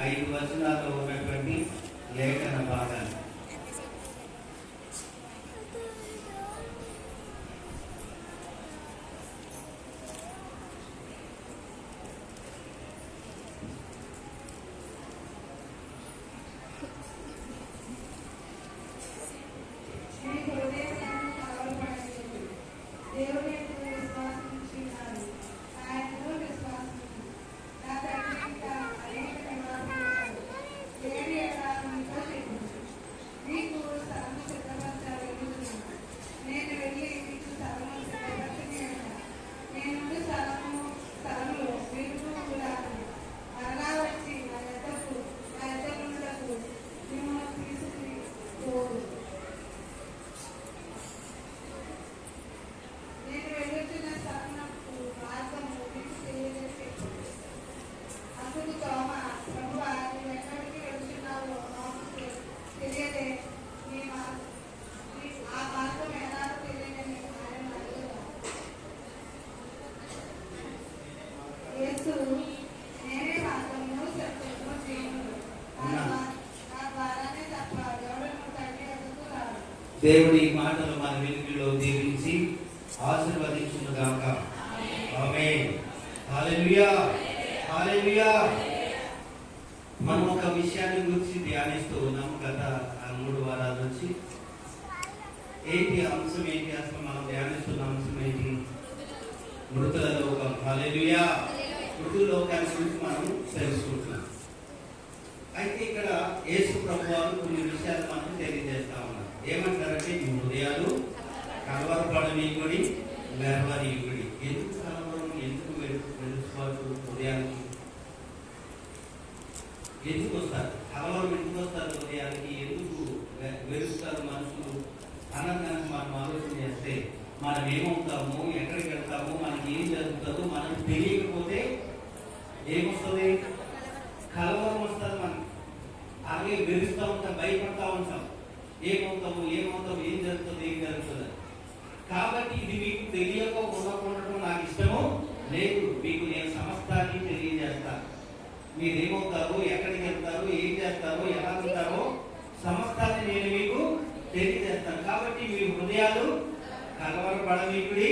ఐదు వచనాల్లో ఉన్నటువంటి లేఖన భాగాన్ని మీ హృదయాలను కలవరపడలేదు. దేవుని యందు విశ్వాసించుచున్నాను. ఆయనను విశ్వాసించుము. నా తండ్రి ఇంకా అనేక నివాసములు లేని ఎడల మీతో చెప్పుము. మీకు స్థలము సిద్ధపరచగలుగుతున్నాను. నేను వెళ్ళి మీకు స్థలము సిద్ధపరచని ఎడల నేను స్థలము స్థలములో మీరు ఉండాలని. మరలా వచ్చి నా యొద్దకు నా యొద్దకు మిమ్మల్ని తీసుకుని పోదు నేను వెళ్ళుచున్న స్థలమునకు మార్గము మీకు తెలియజేసేది. అప్పుడు తోమ, ప్రభువా, నీవు ఎక్కడికి వెళ్తున్నావో మాకు తె- తెలియదే. నీ మా- నీ- ఆ మార్గం ఎలాగో తెలియదని ఆయన అడగగా. యేసు, నేనే మార్గము, సత్యము, జీవమును. నా ద్వా- నా ద్వారానే తప్ప ఎవడును తండ్రి వద్దకు దేవుడి మాటలు మన వెలుగులో దీవించి ఆశీర్వదించును గాక ఆమేన్ మనం ఒక విషయాన్ని గురించి ధ్యానిస్తూ ఉన్నాం గత ఆ మూడు వారాల నుంచి. ఏంటి అంశం ఏంటి? అసలు మనం ధ్యానిస్తున్న అంశం ఏంటి? మృతుల లోకం. హల్లెలూయా. మృతుల లోకాన్ని గురించి మనం తెలుసుకుంటున్నాం. అయితే ఇక్కడ యేసు ప్రభు వారు కొన్ని విషయాలు మనం తెలియజేస్తా ఉన్నారు ఏమంటారంటే ఉదయాలు హృదయాలు కలవరపడనీయుడి మెరవనీయుడి ఎందుకు కలవరం ఎందుకు వెలు- వెలుసుకోవాలి హృదయానికి ఎందుకు వస్తారు? కలవరం ఎందుకు వస్తారు హృదయానికి ఎందుకు మెరుస్తారు మనుషులు? అన్నదానికి మనం ఆలోచన చేస్తే మనం ఏమవుతాము ఎక్కడికి వెళ్తాము మనకి ఏం జరుగుతుందో మనకు తెలియకపోతే ఏమొస్తుంది? కలవరం వస్తుంది మనకి. అలాగే మెరుస్తూ ఉంటాం భయపడతా ఉంటాం. ఏమవుతాము ఏమవుతాము ఏం జరుగుతుంది ఏం జరుగుతుంది? కాబట్టి ఇది మీకు తెలియక ఉండకుండటం నాకు ఇష్టము లేదు. మీకు నేను సమస్తాన్ని తెలియజేస్తాను. మీరేమవుతారు ఎక్కడికి వెళ్తారు ఏం చేస్తారు ఎలా ఉంటారో సమస్తాన్ని నేను మీకు తెలియజేస్తాను. కాబట్టి మీ హృదయాలు కలవరపడనీకుడి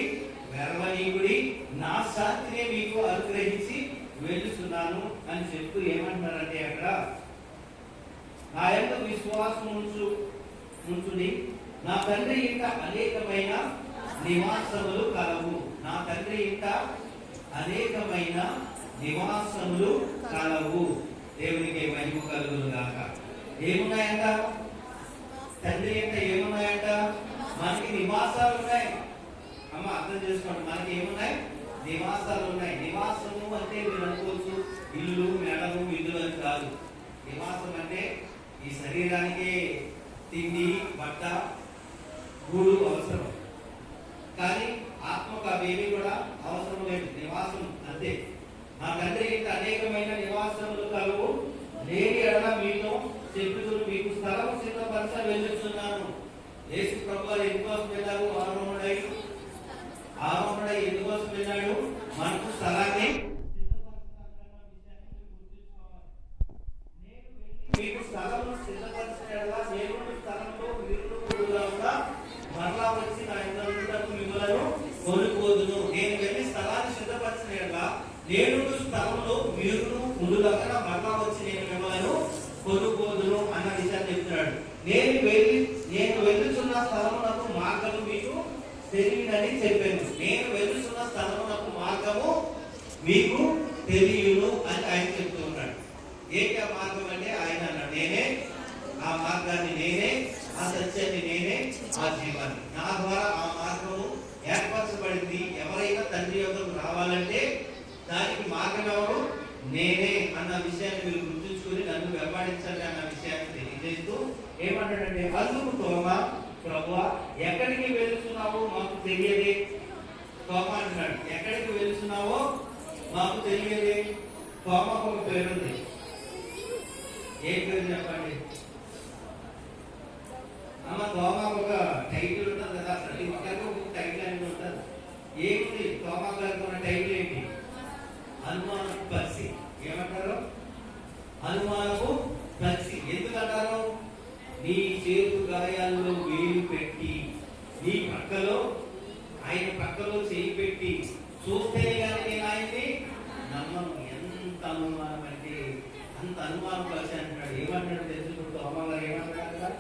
వెరవనీకుడి నా శాంతినే మీకు అనుగ్రహించి వెళ్తున్నాను అని చెప్తూ ఏమంటారంటే అక్కడ నా యొక్క విశ్వాసం ఉంచు ఉంచుని నా తండ్రి ఇంట అనేకమైన నివాసములు కలవు. నా తండ్రి ఇంట అనేకమైన నివాసములు కలవు. దేవునికి మహిమ కలుగును గాక. ఏమున్నాయంట? తండ్రి అంటే ఏమున్నాయంట? మనకి నివాసాలు ఉన్నాయి. అమ్మ అర్థం చేసుకోండి. మనకి ఏమున్నాయి? నివాసాలు ఉన్నాయి. నివాసము అంటే మీరు అనుకోవచ్చు ఇల్లు మెడలు ఇల్లు అని కాదు. నివాసం అంటే ఈ శరీరానికి తిండి బట్ట గూడు అవసరం. కానీ ఆత్మకు అవేమీ కూడా అవసరం లేదు నివాసం అంతే. నా తండ్రి ఇంత అనేకమైన నివాసములు కలవు లేని ఎడల మీతో చెప్పుతూ మీకు స్థలం సిద్ధపరచ వెళ్ళుచున్నాను. యేసు ప్రభు ఎందుకోసం వెళ్ళారు ఆరోహణుడై ఆరోహణుడై ఎందుకోసం వెళ్ళాడు? మనకు స్థలాన్ని మీకు స్థలము సిద్ధపరచడలా దేవుని స్థలంలో మీరు కూడా ఉన్న మరలా వచ్చి నా ఇంతకు మిమ్మలను కొనుక్కోదును నేను వెళ్ళి స్థలాన్ని సిద్ధపరచడలా నేను స్థలంలో మీరు ముందుగా మరలా వచ్చి నేను మిమ్మల్ని కొనుక్కోదును అన్న విషయాన్ని చెప్తున్నాడు. నేను వెళ్ళి నేను వెళ్ళుచున్న స్థలమునకు మార్గము మీకు తెలియదని చెప్పాను. నేను వెళ్ళుచున్న స్థలమునకు మార్గము మీకు తెలియను అని ఆయన చెప్తూ ఉన్నాడు ఏంటి ఆ మార్గం అంటే ఆయన అన్నాడు. నేనే ఆ మార్గాన్ని నేనే ఆ సత్యాన్ని నేనే ఆ జీవాన్ని. నా ద్వారా ఆ మార్గము ఏర్పరచబడింది ఎవరైనా తండ్రి యొక్కకు రావాలంటే దానికి ఎవరు నేనే అన్న విషయాన్ని మీరు గుర్తుంచుకొని నన్ను వెంబడించాలి అన్న విషయాన్ని తెలియజేస్తూ ఏమంటాడంటే అందుకు తోమ ప్రభు ఎక్కడికి వెళ్తున్నావో మాకు తెలియదే. తోమ అంటున్నాడు ఎక్కడికి వెళ్తున్నావో మాకు తెలియదే. తోమకు ఒక పేరుంది ఏ పేరు చెప్పండి? అమ్మ తోమ ఒక టైటిల్ ఉంటుంది కదా ప్రతి ఒక్కరికి ఒక టైటిల్ అనేది ఉంటుంది. ఏంటి తోమ గారికి ఉన్న టైటిల్ ఏంటి? హనుమాన్ పరిస్థితి ఏమంటారు? అనుమానము కలిసి. ఎందుకంటారు? నీ చేతు గాయాల్లో వేలు పెట్టి నీ పక్కలో ఆయన పక్కలో చేయి పెట్టి చూస్తేనే కానీ నేను ఆయన్ని నమ్మను. ఎంత అనుమానం అంటే అంత అనుమానం కలిసి అంటాడు ఏమంటాడు తెలుసుకుంటూ అమ్మగారు ఏమంటాడు కదా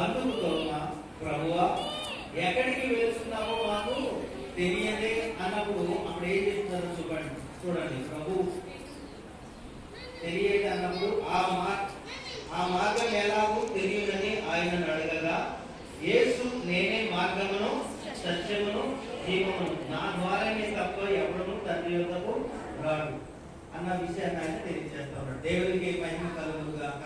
అందుకు తోమ ప్రభువా ఎక్కడికి వెళ్తున్నామో మాకు తెలియదే అన్నప్పుడు అప్పుడు ఏం చెప్తారో చూడండి చూడండి ప్రభు. తెలియదు అన్నప్పుడు ఆ మార్ ఆ మార్గం ఎలాగో తెలియదని ఆయన అడగగా యేసు నేనే మార్గమును సత్యమును జీవమును. నా ద్వారానే తప్ప ఎవడను తండ్రి యొక్కకు రాడు. అన్న విషయాన్ని ఆయన తెలియజేస్తా ఉన్నాడు దేవునికి మహిమ కలుగును గాక.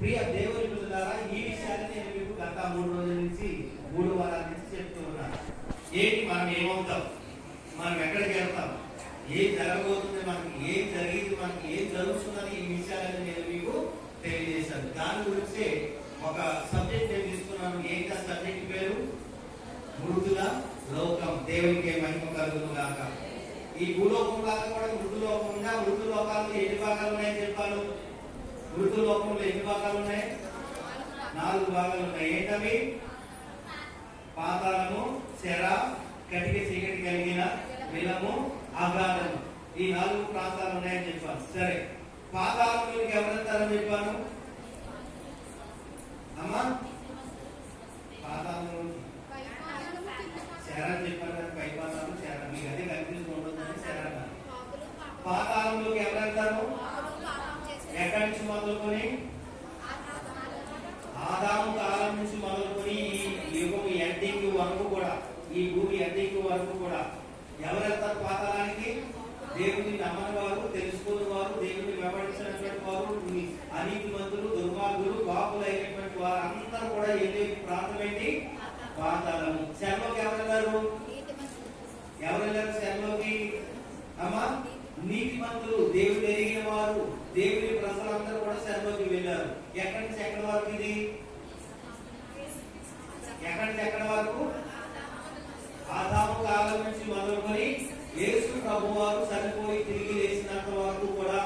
ప్రియ దేవుని పిల్లలారా ఈ విషయాన్ని నేను మీకు గత మూడు రోజుల నుంచి మూడు వారాల నుంచి చెప్తూ ఉన్నాను ఏంటి మనం ఏమవుతాం? మనం ఎక్కడికి వెళ్తాం? ఏం జరగబోతుంది? మనకి ఏం జరిగింది? మనకి ఏం జరుగుతుందని ఈ విషయాలని నేను మీకు తెలియజేశాను. దాని గురించే ఒక సబ్జెక్ట్ నేను తీసుకున్నాను. ఏంటి ఆ సబ్జెక్ట్ పేరు? మృదుల లోకం. దేవునికి మహిమ కలుగును కాక ఈ భూలోకం లాగా కూడా మృదు లోకం ఉందా? మృదు లోకాలు ఎన్ని భాగాలు ఉన్నాయని చెప్పాను మృదు లోకంలో ఎన్ని భాగాలు ఉన్నాయి? నాలుగు భాగాలు ఉన్నాయి. ఏంటవి? పాతాళము చెర కటిక చీకటి కలిగిన విలము అగాధము ఈ నాలుగు ప్రాంతాలు ఉన్నాయని చెప్పాను. సరే. పాతాళంలోకి ఎవరెళ్తారని చెప్పాను? అమ్మా? పాతాళంలోకి చెర చెప్పాను పై పాతాలు చెర మీకు అదే కన్ఫ్యూజన్ ఉండొద్దని చెర అన్నారు. పాతాళంలోకి ఎవరెళ్తారు ఎక్కడి నుంచి మొదలుకొని? ఆదాము కాలం నుంచి మొదలుకొని ఈ యుగం ఎండింగ్ వరకు కూడా ఈ భూమి ఎండింగ్ వరకు కూడా ఎవరు వెళ్తారు పాతాళానికి? దేవుని నమ్మని వారు తెలుసుకుని వారు దేవుని వెంబడించినటువంటి వారు అనీతి మంతులు దుర్మార్గులు పాపులైనటువంటి వారు అందరూ కూడా వెళ్ళే ప్రాంతం ఏంటి? పాతాళము. శర్మకి ఎవరు వెళ్ళారు ఎవరు వెళ్ళారు శర్మకి అమ్మా నీతి మంతులు దేవుడు ఎరిగిన వారు దేవుని ప్రజలందరూ కూడా శర్మకి వెళ్ళారు. ఎక్కడి నుంచి ఎక్కడి వరకు ఇది? ఎక్కడి నుంచి ఎక్కడి వరకు? ఆదాము కాలం నుంచి మొదలుకొని యేసు ప్రభు వారు చనిపోయి తిరిగి లేచినంత వరకు కూడా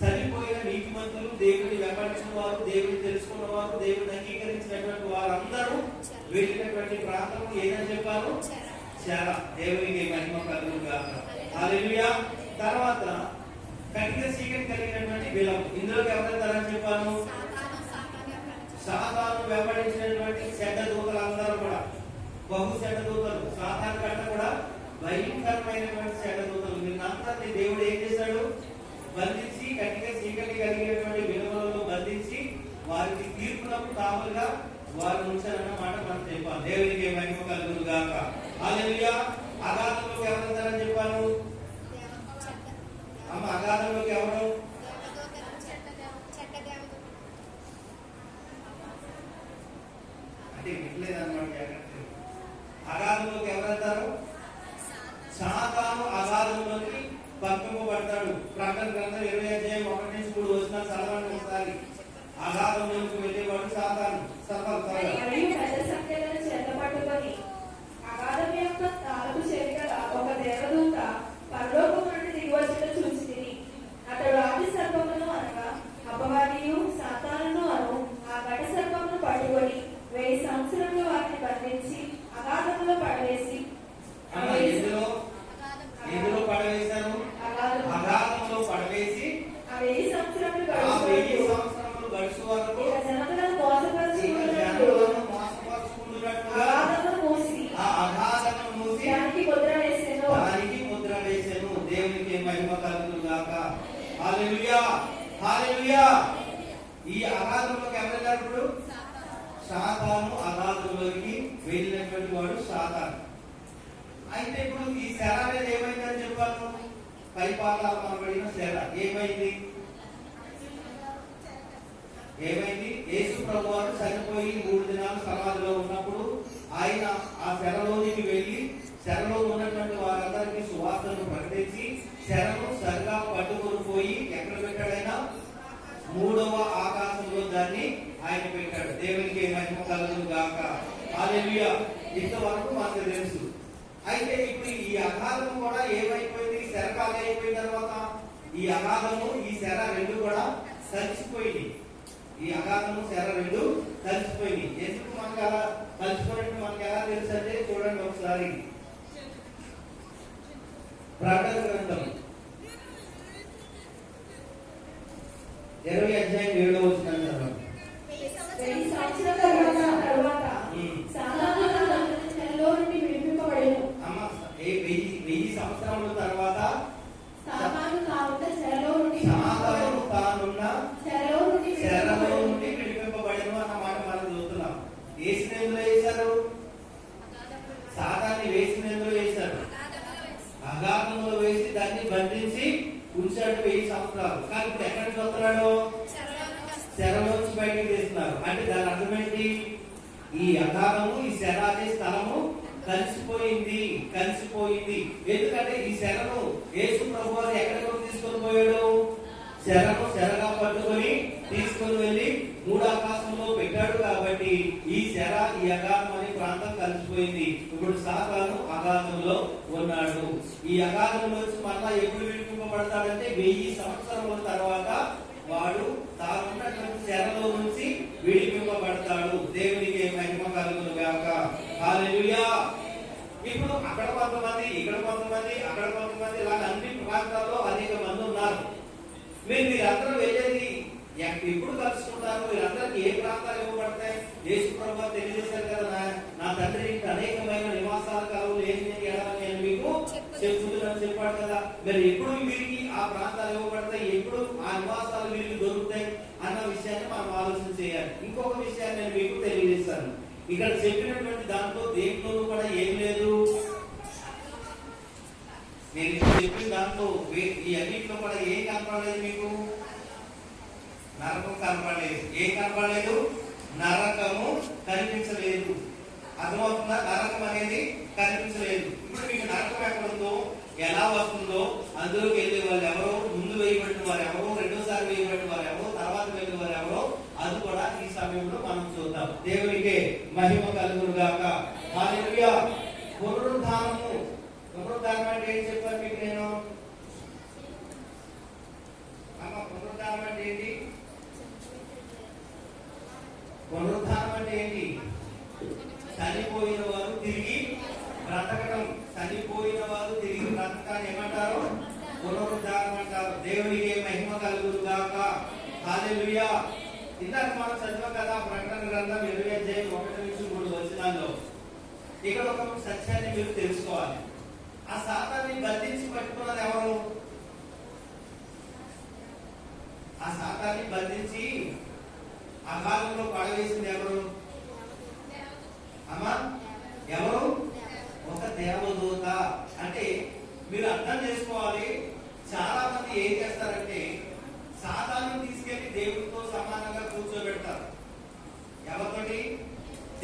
చనిపోయిన నీతిమంతులు దేవుని వెంబడించిన వారు దేవుని తెలుసుకున్న వారు దేవుని అంగీకరించినటువంటి వారందరూ వెళ్ళినటువంటి ప్రాంతం ఏదని చెప్పారు? చాలా దేవునికి మహిమ కలుగు కాక హల్లెలూయా. తర్వాత కఠిన చీకటి కలిగినటువంటి విలం ఇందులోకి ఎవరెళ్తారని చెప్పాను సాతాను వెంబడించినటువంటి చెడ్డ దూతలు అందరూ కూడా. బహు చెడ్డ దూతలు సాతాను కంటే కూడా భయంకరమైనటువంటి చెడ్డ దూతలు దేవుడు ఏం చేశాడు? బంధించి గట్టిగా చీకటి కలిగినటువంటి విలువలలో బంధించి వారికి తీర్పులకు కావలుగా వారు ఉంచారన్నమాట మనం చెప్పాలి దేవునికి మహిమ కలుగును గాక. అలా అగాధంలోకి ఎవరందరని చెప్పాను అమ్మ అగాధంలోకి ఎవరు? అంటే వినలేదన్నమాట అగాధంలోకి ఎవరు సాతాను అగాధంలోకి పంపింపబడతాడు. ప్రకటన గ్రంథం ఇరవై అధ్యాయం ఒకటి నుంచి మూడు వచ్చిన చదవండి ఒకసారి అగాధంలోకి వెళ్ళేవాడు సాతాను. సఫల్ త్వరగా మరియు పెద్ద సంఖ్యలను చేతపట్టుకొని అగాధం యొక్క తాలపు చెవిగల ఒక దేవదూత పరలోకం నుండి దిగివచ్చిన చూసి తిని అతడు ఆది సర్పమును అనగా అపవాదియు సాతానును అను ఆ ఘట సర్పమును పట్టుకొని వెయ్యి సంవత్సరములు వాటిని బంధించి అగాధంలో పడవేసి ఆ అమ్మ వెయ్యి- ఎందులో ఎందులో పడవేశారు అగాధం- అగాధంలో పడవేసి ఆ వెయ్యి సంవత్సరములు ఆ వెయ్యి గడుచు సంవత్సరములు గడుచు వరకు ఇక జనములను ఇక మోసపరుచుకున్నట్లు జనులను మోసపరుచుకుంటున్నట్టుగా అగాధమును మూసి ఆ అగాధమును మూసి దానికి ముద్ర వేసెను దానికి ముద్ర వేసెను దేవునికి మహిమ కలుగును గాక హల్లెలూయా హల్లెలూయా ఈ అగాధంలోకి ఎవరు వెళ్ళారు ఇప్పుడు సాతాను అగాధంలోకి వెళ్ళినటువంటి వాడు సాతాను. అయితే ఇప్పుడు ఈ శర అనేది ఏమైందని చెప్పాను పై పాతాలు మనబడిన శర ఏమైంది? ఏమైంది? యేసు ప్రభు వారు చనిపోయి మూడు దినాలు సమాధిలో ఉన్నప్పుడు ఆయన ఆ శరలోనికి వెళ్ళి శరలో ఉన్నటువంటి వారందరికీ సువార్తను ప్రకటించి శరను సరిగా పట్టుకొని పోయి ఎక్కడ పెట్టాడైనా మూడవ ఆకాశంలో దాన్ని ఆయన పెట్టాడు. దేవునికి మహిమ కలదు గాక? ఇంతవరకు మనకు తెలుసు. అయితే ఇప్పుడు ఈ అగాధము కూడా ఏమైపోయింది? శర ఖాళీ అయిపోయిన తర్వాత ఈ అగాధము ఈ శర రెండు కూడా కలిసిపోయింది ఈ అగాధము శర రెండు కలిసిపోయింది ఎందుకు మనకు అలా కలిసిపోయినట్టు మనకు ఎలా తెలుసు అంటే చూడండి ఒకసారి. ప్రకటన గ్రంథం ఇరవై అధ్యాయం ఏడో వచ్చిన తర్వాత వెయ్యి సంవత్సరాల తరువాత ఉమ్. సాధారణ చెరలో నుండి విడిపింపబడెను అమ్మ ఏ వెయ్యి వెయ్యి సంవత్సరముల తర్వాత సామాను కావున చెరలో నుండి సాధారణ తానున్న చెరలో నుండి శరలో విడిపింపబడెను నుండి విడిపింపబడను అన్న మాట మనం చూస్తున్నాం వేసిన ఎందులో వేశారు సాధాన్ని వేసిన ఎందులో వేశారు అగాధంలో వేసి దాన్ని బంధించి ఉంచాడు వెయ్యి సంవత్సరాలు కానీ ఇప్పుడు ఎక్కడి నుంచి వస్తున్నాడు శరలోంచి బయటికి తీస్తున్నారు అంటే దాని అర్థం ఏంటి ఈ అధారము ఈ శర అనే స్థలము కలిసిపోయింది కలిసిపోయింది. ఎందుకంటే ఈ శరను యేసు ప్రభు వారు ఎక్కడికి తీసుకొని పోయాడు? శరను శరగా పట్టుకొని తీసుకొని వెళ్ళి మూడు ఆకాశంలో పెట్టాడు కాబట్టి ఈ శర ఈ అగాధం అనే ప్రాంతం కలిసిపోయింది. ఇప్పుడు సాతాను అగాధంలో ఉన్నాడు. ఈ అగాధంలో నుంచి మళ్ళా ఎప్పుడు విడిపింపబడతాడంటే వెయ్యి సంవత్సరముల తర్వాత వాడు తానున్నటువంటి శరలో నుంచి విడిపింపబడతాడు. దేవునికి మహిమ కలుగును గాక ఇప్పుడు అక్కడ కొంతమంది ఇక్కడ కొంతమంది అక్కడ కొంతమంది ఇలా అన్ని ప్రాంతాల్లో అనేక మంది ఉన్నారు. మీరు మీరందరూ వెళ్ళేది ఎప్పుడు కలుసుకుంటారు? మీరందరికి ఏ ప్రాంతాలు ఇవ్వబడతాయి? దేశ ప్రభావం తెలియజేశారు కదా నా- తండ్రి ఇంటి అనేకమైన నివాసాలు కావు. చెప్తున్నాను మరి ఎప్పుడు వీరికి ఆ ప్రాంతాలు ఇవ్వబడతాయి? ఎప్పుడు ఆ నివాసాలు వీరికి దొరుకుతాయి? అన్న విషయాన్ని మనం ఆలోచన చేయాలి. ఇంకొక విషయాన్ని నేను మీకు తెలియజేస్తాను. ఇక్కడ చెప్పినటువంటి దాంట్లో దేంట్లో కూడా ఏం లేదు? నేను చెప్పిన దాంట్లో ఈ అన్నింటిలో కూడా ఏం కనపడలేదు మీకు? నరకం కనపడలేదు. ఏం కనపడలేదు? నరకము కనిపించలేదు. అర్థమవుతుందా? నరకం అనేది కనిపించలేదు. ఇప్పుడు మీకు నరకం ఎక్కడ ఉందో ఎలా వస్తుందో అందులోకి వెళ్ళే వాళ్ళు ఎవరో ముందు వేయబడిన వారు ఎవరో రెండోసారి వేయబడిన వారు ఎవరో తర్వాత వెళ్ళిన వారు ఎవరో అది కూడా ఈ సమయంలో మనం చూద్దాం. దేవునికి మహిమ కలుగును గాక పునరుద్ధానము. పునరుద్ధానం అంటే ఏం చెప్పాను మీకు నేను? అమ్మ పునరుద్ధానం అంటే ఏంటి? పునరుద్ధానం అంటే ఏంటి? చనిపోయిన వారు తిరిగి బ్రతకడం చనిపోయిన వారు తిరిగి బ్రతకాన్ని ఏమంటారు పునరుద్ధానం అంటారు దేవునికి మహిమ కలుగును గాక హల్లెలూయా. ఇందాక మనం చదివాం కదా ప్రకటన గ్రంథం ఇరవై అధ్యాయం ఒకటి నుంచి మూడు వచనాల్లో. ఇక్కడ ఒక సత్యాన్ని మీరు తెలుసుకోవాలి. ఆ సాతాన్ని బంధించి పట్టుకున్నది ఎవరు? ఆ సాతాన్ని బంధించి ఆ కాలంలో పడవేసింది ఎవరు? అమ్మా ఎవరు? ఒక దేవదూత. అంటే మీరు అర్థం చేసుకోవాలి చాలా మంది ఏం చేస్తారంటే సాతాన్ని తీసుకెళ్ళి దేవుడితో సమానంగా కూర్చోబెడతారు ఎవరితోటి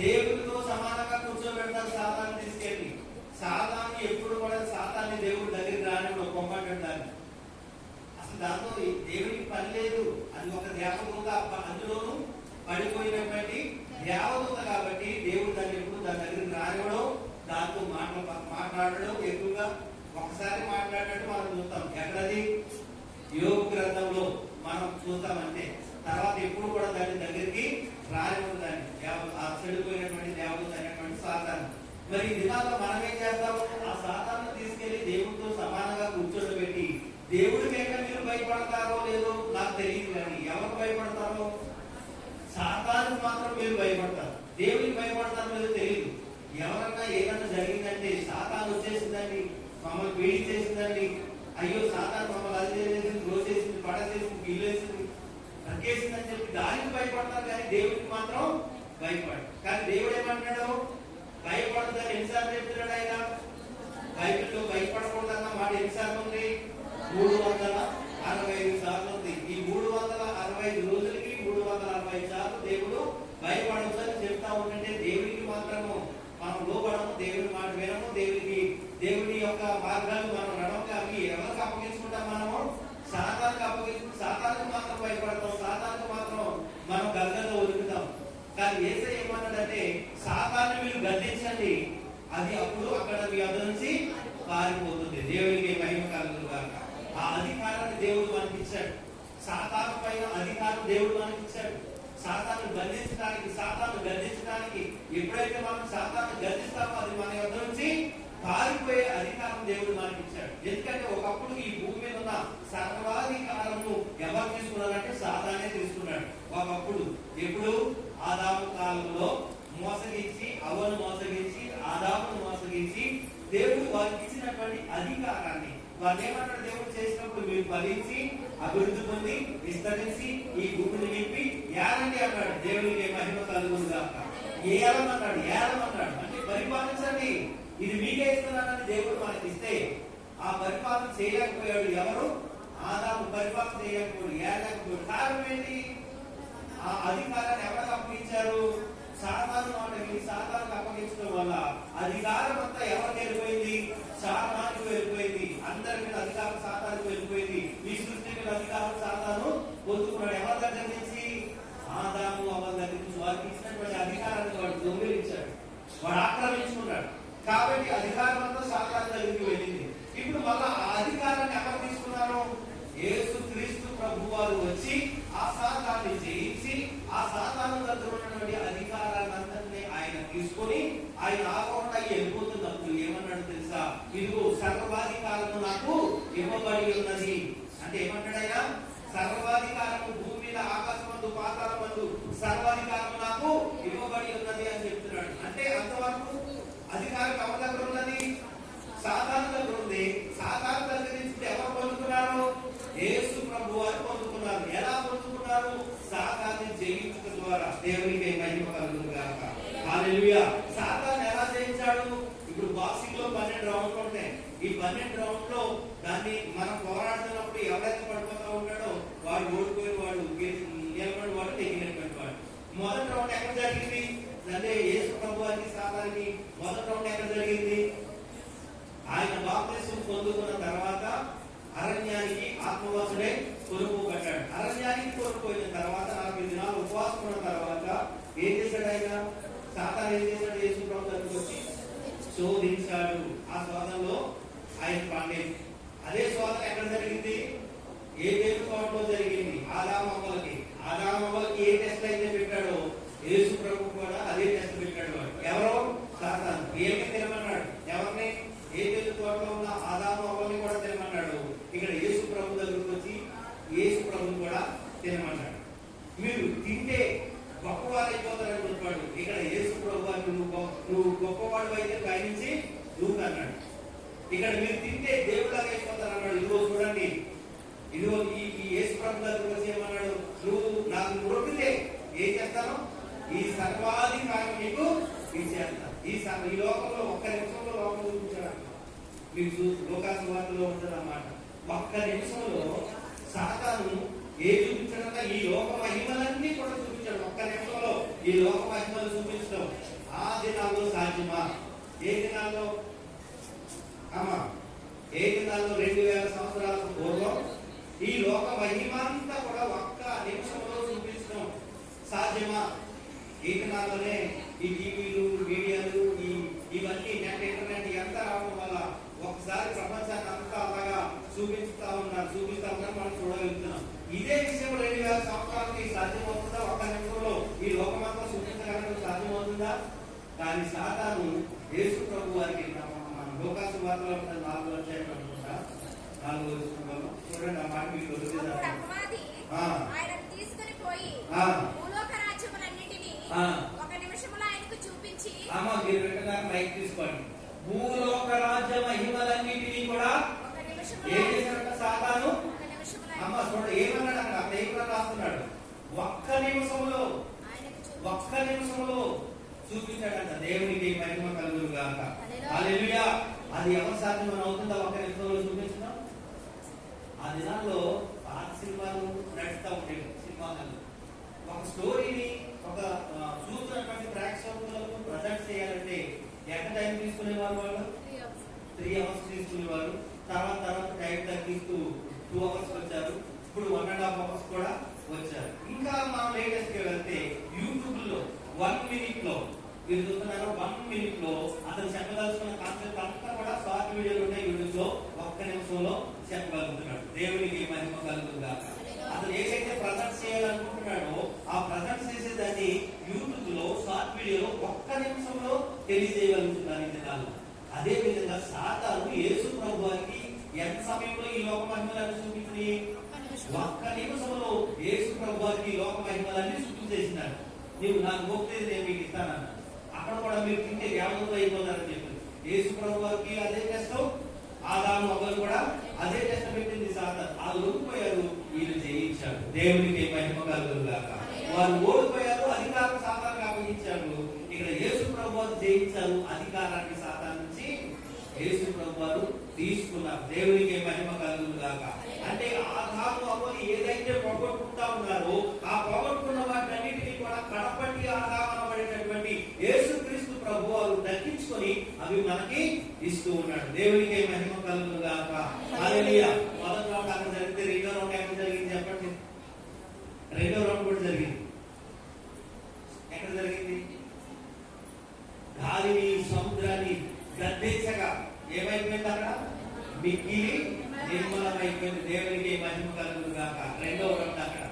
దేవుడితో సమానంగా కూర్చోబెడతారు సాతాన్ని తీసుకెళ్ళి. సాతాన్ని ఎప్పుడు కూడా సాతాన్ని దేవుడి దగ్గర రాని పొమ్మంటాడు అసలు దాంతో దేవుడికి పని లేదు. అది ఒక దేవదూత అందులోనూ పడిపోయినటువంటి దేవదూత కాబట్టి దేవుడు దాన్ని ఎప్పుడు దాని దగ్గర రానివ్వడం. దాంతో మాట్లా మాట్లాడడం. ఎక్కువగా ఒకసారి మాట్లాడినట్టు మనం చూస్తాం. ఎక్కడది? యోగ గ్రంథంలో మనం చూస్తామంటే. తర్వాత ఎప్పుడు కూడా దాని దగ్గరికి రానివ్వదు ఆ చెడిపోయినటువంటి దేవదూత అనేటువంటి సాతాను. మరి ఈ దినాల్లో మనం ఏం చేస్తాము? ఆ సాతాను తీసుకెళ్ళి దేవుడితో సమానంగా కూర్చోబెట్టి దేవుడి మీద మీరు భయపడతారో లేదో నాకు తెలియదు కానీ ఎవరు భయపడతారో? సాతానికి మాత్రం మీరు భయపడతారు. దేవుడికి భయపడతారో లేదో తెలియదు. ఎవరన్నా ఏదన్నా జరిగిందంటే సాతాను వచ్చేసిందండి మమ్మల్ని పీడించేసిందండి. అయ్యో సాతాను మమ్మల్ని అది చేసింది నరికేసిందని చెప్పి దానికి భయపడతారు కానీ దేవుడికి మాత్రం భయపడరు. కానీ దేవుడు ఏమంటాడు భయపడతారు. ఎన్నిసార్లు చెప్తున్నాడు ఆయన? బైబిల్లో భయపడకూడదన్న మాట ఎన్నిసార్లు ఉంది? మూడు వందల అరవై ఐదు సార్లు ఉంది. ఈ మూడు వందల అరవై ఐదు రోజులకి మూడు వందల అరవై ఐదు సార్లు దేవుడు భయపడవద్దని చెప్తా ఉంటుంటే దేవుడికి మాత్రము మనం లోపడము దేవుడి మాట వినము దేవుడికి దేవుడి యొక్క మార్గాలు మనం నడవక అవి ఎవరికి అప్పగించుకుంటాం మనము సాతానికి అప్పగించుకుంటాం సాతానికి మాత్రం భయపడతాం సాతానికి మాత్రం మనం గర్గంగా ఒదుకుతాం కానీ ఏసై ఏమన్నాడంటే సాతాన్ని మీరు గద్దించండి అది అప్పుడు అక్కడ వ్యాధి నుంచి పారిపోతుంది. దేవునికి మహిమ కలుగును ఆ అధికారాన్ని దేవుడు మనకి ఇచ్చాడు. సాతాను పైన అధికారం దేవుడు మనకి ఇచ్చాడు. సాతాను గర్దించడానికి సాతాను గర్దించడానికి ఎప్పుడైతే మనం సాతాను గర్దిస్తామో అది మన యొద్ద నుంచి పారిపోయే అధికారం దేవుడు మనకి ఇచ్చాడు ఎందుకంటే ఒకప్పుడు ఈ భూమి మీద ఉన్న సర్వాధికారము ఎవరు తీసుకున్నారంటే సాతానే తీసుకున్నాడు ఒకప్పుడు ఎప్పుడు ఆదాము కాలంలో మోసగించి అవను మోసగించి ఆదామును మోసగించి దేవుడు వారికి ఇచ్చినటువంటి అధికారాన్ని వాళ్ళు దేవుడు? చేసినప్పుడు మీరు ఫలించి అభివృద్ధి పొంది విస్తరించి ఈ భూమిని నింపి ఏలండి అన్నాడు. దేవునికి మహిమ కలుగును గాక. ఏలమన్నాడు ఏలమన్నాడు అంటే పరిపాలించండి. ఇది మీకే ఇస్తున్నానని దేవుడు మనకి ఇస్తే ఆ పరిపాలన చేయలేకపోయాడు ఎవరు? ఆదాము పరిపాలన చేయలేకపోయాడు ఏలేకపోయాడు కారణం ఏంటి? ఆ అధికారాన్ని ఎవరికి అప్పగించారు? సాధారణ వాళ్ళకి సాతానికి అప్పగించడం వల్ల అధికారం అంతా ఎవరికి వెళ్ళిపోయింది సాధారణకు వెళ్ళిపోయింది అందరి మీద అధికారం సాతానికి వెళ్ళిపోయింది ఈ సృష్టి మీద అధికారం సాతాను పొందుకున్నాడు ఎవరి దగ్గర నుంచి ఆదాము అవల దగ్గర నుంచి వారికి ఇచ్చినటువంటి అధికారాన్ని వాడు దొంగిలించాడు. వాడు ఆక్రమించుకున్నాడు. కాబట్టి అధికారం అంతా సాతాను దగ్గరికి వెళ్ళింది. ఇప్పుడు మళ్ళా ఆ అధికారాన్ని ఎవరు తీసుకున్నారు? యేసు క్రీస్తు ప్రభు వారు వచ్చి ఆ సాతాన్ని జయించి ఆ సాతాను దగ్గర ఉన్నటువంటి అధికారాన్ని అంతటినీ ఆయన తీసుకొని ఆయన ఆకుండా వెళ్ళిపోతున్నప్పుడు ఏమన్నాడు తెలుసా? ఇదిగో సర్వాధికారము నాకు ఇవ్వబడి ఉన్నది. అంటే ఏమంటాడు ఆయన? సర్వాధికారము భూమి క్రింద ఆకాశమందు పాతాళమందు సర్వాధికారం నాకు ఇవ్వబడి ఉన్నది అని చెప్తున్నాడు. అంటే అంతవరకు అధికారం ఎవరి దగ్గర ఉన్నది సాధారణ దగ్గర ఉంది సాధారణ దగ్గర నుంచి ఎవరు పొందుకున్నారు? యేసు ప్రభు వారు పొందుకున్నారు. ఎలా పొందుకున్నారు? సాధారణ జయించడం ద్వారా. దేవునికి మహిమ కలుగుతుంది గాక. హల్లెలూయా. సాతాన్ని ఎలా జయించాడు? ఇప్పుడు బాక్సింగ్లో పన్నెండు రౌండ్లు ఉంటాయి ఈ పన్నెండు రౌండ్లో దాన్ని మనం పోరాడుతున్నప్పుడు ఎవరైతే పడిపోతా ఉంటాడో వాడు ఓడిపోయిన వాడు గెలి- నిలబడి వాడు నెగ్గినటువంటి వాడు మొదటి రౌండ్ ఎక్కడ జరిగింది అంటే యేసు ప్రభు వారికి సాతానికి మొదటి రౌండ్ ఎక్కడ జరిగింది? ఆయన బాప్తిసం పొందుకున్న తర్వాత అరణ్యానికి ఆత్మవాసుడే కొనుక్కు కట్టాడు. అరణ్యానికి కొనుక్కోయిన తర్వాత నలభై దినాలు ఉపవాసం ఉన్న తర్వాత ఏం చేశాడు ఆయన? సాతాన్ ఏం చేశాడు? యేసు ప్రభు దగ్గరికి వచ్చి శోధించాడు ఆ శోధనలో ఆయన పాండేది అదే శోధన ఎక్కడ జరిగింది? ఏ దేవుని తోటలో జరిగింది? ఆదామవ్వలకి ఆదామవ్వలకి ఏ టెస్ట్ అయితే పెట్టాడో యేసు ప్రభు కూడా అదే టెస్ట్ పెట్టాడు వాడు. ఎవరో సాతాన్ ఏమి తినమన్నాడు ఎవరిని ఏ దేవుని తోటలో ఉన్న ఆదామవ్వల్ని కూడా తినమన్నాడు ఇక్కడ యేసు ప్రభు దగ్గరికి వచ్చి యేసు ప్రభుని కూడా తినమన్నాడు మీరు తింటే గొప్పవారు అయిపోతారని చెప్పాడు ఇక్కడ యేసు ప్రభు వారు నువ్వు గొప్ప- నువ్వు గొప్పవాడు అయితే పయనించి దూకు అన్నాడు ఇక్కడ మీరు తింటే దేవుళ్ళగా అయిపోతారు అన్నాడు ఇదిగో చూడండి. ఇదిగో ఈ ఈ యేసు ప్రభు దగ్గరకు ఏమన్నాడు? నువ్వు నాకు మొక్కితే ఏం చేస్తాను? ఈ సర్వాధికారం నీకు ఇచ్చేస్తాను ఈ సర్వ- ఈ లోకంలో ఒక్క నిమిషంలో లోకం చూపించాడు మీకు చూ- లోకాసు వార్తలో ఒక్క నిమిషంలో సాతాను ఏ చూపించడంగా ఈ లోక మహిమలన్నీ కూడా చూపించాడు. ఒక్క నిమిషంలో ఈ లోక మహిమలు చూపించడం ఆ దినాల్లో సాధ్యమా? ఏ దినాల్లో? అమ్మ ఏ రెండు వేల సంవత్సరాల పూర్వం ఈ లోక మహిమంతా కూడా ఒక్క నిమిషంలో చూపించడం సాధ్యమా? ఈ ఈ టీవీలు మీడియాలు ఈ ఇవన్నీ నెట్ ఇంటర్నెట్ ఎంత రావడం వల్ల ఒకసారి ప్రపంచాన్ని అంతా అలాగా చూపిస్తా ఉన్నారు చూపిస్తా ఉన్నారు మనం చూడగలుగుతున్నాం. ఇదే విషయం రెండు వేల సంవత్సరాలకి సాధ్యమవుతుందా? ఒక్క నిమిషంలో ఈ లోకమంతా చూపించగలగడం సాధ్యమవుతుందా? దాని సాతాను యేసు ప్రభు వారికి లోకాసు ఉన్న నాలుగు అధ్యాయం అనుకుంటా. నాలుగు వచ్చిన చూడండి ఆ మాట మీకు తీసుకుని పోయి ఆ. భూలోక రాజ్యములన్నిటినీ ఆ. ఒక నిమిషంలో ఆయనకు చూపించి అమ్మ మీరు వెంటనే మైక్ తీసుకోండి. భూలోక రాజ్య మహిమలన్నిటినీ కూడా ఏం సాతాను? నిమిషంలో అమ్మ చూడండి ఏమన్నాడు అక్కడ? పేపర్ రాస్తున్నాడు. ఒక్క నిమిషంలో ఒక్క నిమిషంలో చూపించాడంట దేవునికి మహిమ కలుగును గాక హల్లెలూయా. అది ఎవరి సాధ్యం అవుతుందా ఒక్క నిమిషంలో చూపించడం? ఆ దినాల్లో పాత సినిమాలు నడుస్తూ ఉండేవి సినిమాలలో ఒక స్టోరీని ఒక చూస్తున్నటువంటి ప్రేక్షకులకు ప్రజెంట్ చేయాలంటే ఎంత టైం తీసుకునేవారు వాళ్ళు? Three hours. తీసుకునేవారు. తర్వాత తర్వాత టైం తగ్గిస్తూ టూ అవర్స్ వచ్చారు. ఇప్పుడు వన్ అండ్ హాఫ్ అవర్స్ కూడా వచ్చారు. ఇంకా మనం లేటెస్ట్గా వెళ్తే యూట్యూబ్లో వన్ మినిట్లో. మీరు చూస్తున్నారు వన్ మినిట్లో అతను చెప్పదలుచుకున్న కాన్సెప్ట్ అంతా కూడా షార్ట్ వీడియోలు ఉన్నాయి యూట్యూబ్లో ఒక్క నిమిషంలో చెప్పగలుగుతున్నాడు. దేవునికి మహిమ కలుగుతుందా అతను ఏదైతే ప్రజెంట్ చేయాలనుకుంటున్నాడో ఆ ప్రజెంట్ చేసేదాన్ని యూట్యూబ్లో షార్ట్ వీడియోలో ఒక్క నిమిషంలో తెలియజేయగలుగుతున్నారు ఈ అదే విధంగా సాతాను యేసు ప్రభు వారికి ఎంత సమయంలో ఈ లోక మహిమలన్నీ చూపించింది ఒక్క నిమిషంలో యేసు ప్రభు వారికి ఈ లోక మహిమలన్నీ చూపించేసినాడు. నీవు నాకు మోక్తేది నేను మీకు ఇస్తానన్నాడు. అక్కడ కూడా మీరు తింటే దేవతలు అయిపోతారని చెప్పారు. యేసు ప్రభు వారికి అదే కష్టం ఆదాము అవ్వలు కూడా అదే కష్టం పెట్టింది సాతాను వాళ్ళు ఓడిపోయారు వీళ్ళు జయించాడు దేవునికి మహిమ కలుగులుగాక వారు ఓడిపోయారు అధికారం సాధారణ అప్పగించాడు ఇక్కడ యేసు ప్రభు వారు జయించారు అధికారాన్ని సాతాన్ నుంచి యేసు ప్రభు వారు తీసుకున్నారు. దేవునికి మహిమ కలుగులుగాక అంటే ఆధారం అవ్వని ఏదైతే పోగొట్టుకుంటా ఉన్నారో ఆ పోగొట్టుకున్న వాటన్నిటిని కూడా కడపట్టి ఆధారం పడేటటువంటి యేసుక్రీస్తు ప్రభు వారు దక్కించుకొని అవి మనకి ఇస్తూ ఉన్నాడు. దేవునికి మహిమ కలుగును గాక హల్లెలూయా మొదటి రౌండ్ అక్కడ జరిగితే రెండో రౌండ్ ఎక్కడ జరిగింది చెప్పండి రెండో రౌండ్ కూడా జరిగింది ఎక్కడ జరిగింది గాలిని సముద్రాన్ని గద్దించగా ఏమైపోయింది అక్కడ మిక్కిలి నిర్మలమైపోయింది దేవునికి మహిమ కలుగును గాక రెండవ రౌండ్ అక్కడ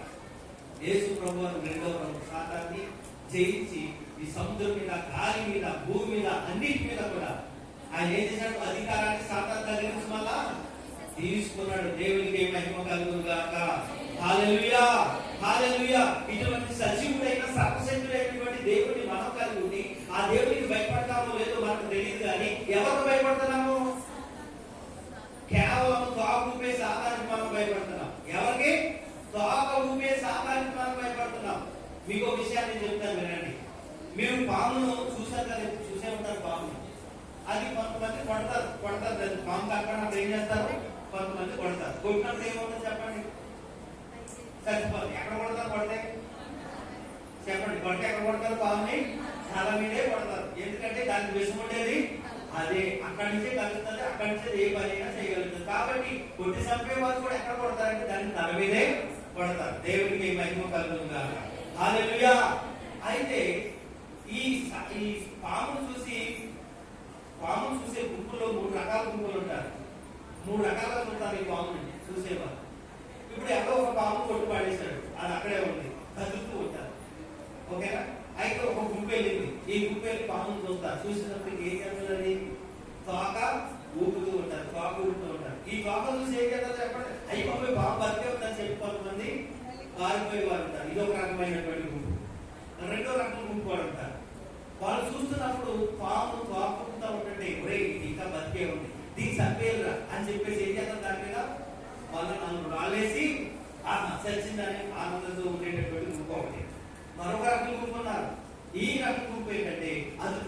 యేసు ప్రభు వారు రెండవ రౌండ్ సాతాన్ని జయించి ఈ సముద్రం మీద గాలి మీద భూమి మీద అన్నిటి మీద కూడా ఆయన ఏం చేశాడు అధికారాన్ని సాతాన్ దగ్గర నుంచి మళ్ళా తీసుకున్నాడు దేవునికి మహిమ కలుగును గాక హల్లెలూయా హల్లెలూయా ఇటువంటి సజీవుడైన సర్వశక్తుడైనటువంటి దేవుడిని మనం కలిగి ఉండి ఆ దేవునికి భయపడతామో లేదో మనకు తెలియదు కానీ ఎవరికి భయపడుతున్నాము కేవలం తోక ఊపే సాతానికి మనం భయపడుతున్నాం ఎవరికి తోక ఊపే సాతానికి మనం భయపడుతున్నాం మీకు ఒక విషయాన్ని చెప్తాను వినండి. మీరు పామును చూసారు కదా చూసే ఉంటారు పామును. అది కొంతమంది కొడతారు కొడతారు దాన్ని. పాము కట్టడం ఏం చేస్తారు? కొంతమంది కొడతారు. కొట్టినప్పుడు ఏమవుతుంది చెప్పండి? చచ్చిపోతుంది ఎక్కడ కొడతారు కొడితే? చెప్పండి. కొడితే ఎక్కడ కొడతారు పాముని? తల మీదే కొడతారు. ఎందుకంటే దానికి విషం ఉండేది అదే. అక్కడి నుంచే కలుగుతుంది అక్కడి నుంచే ఏ పని అయినా చేయగలుగుతుంది. కాబట్టి కొట్టి చంపే వాళ్ళు కూడా ఎక్కడ కొడతారంటే దాన్ని తల మీదే కొడతారు. దేవుడికి మహిమ కలుగుతుంది హల్లెలూయా అయితే ఈ స- ఈ పామును చూసి పామును చూసే గుంపులో మూడు రకాల గుంపులు ఉంటారు. మూడు రకాలుగా ఉంటారు ఈ పాముని చూసేవారు. ఇప్పుడు ఎక్కడో ఒక పాము కొట్టు పాడేశాడు. అది అక్కడే ఉంది. కదులుతూ ఉంటారు. ఓకేనా? అయితే ఒక గుంపు వెళ్ళింది. ఈ గుంపు వెళ్ళి పామును చూస్తారు. చూసినప్పటికి ఏం చేస్తుంది తోక ఊపుతూ ఉంటారు. తోక ఊపుతూ ఉంటారు. ఈ తోక చూసి ఏం చేస్తారు చెప్పండి? అయ్యి పంపి పాము బతికే ఉందని చెప్పి కొంతమంది పారిపోయి వారు అంటారు ఇది ఒక రకమైనటువంటి గుంపు. రెండో రకం గుంపు వారు ఉంటారు వాళ్ళు చూస్తున్నప్పుడు పాము పాపుకుంటా ఉంటుంటే ఒరే ఇంకా బతికే ఉంది. దీని చంపేయాలరా అని చెప్పేసి ఏం చేస్తారు దాని మీద? వాళ్ళ నాలుగు రాలేసి ఆహా చచ్చిందని ఆనందంతో ఉండేటటువంటి గుంపు ఒకటి. మరొక రకం గుంపు ఉన్నారు ఈ రకం గుంపు ఏంటంటే అది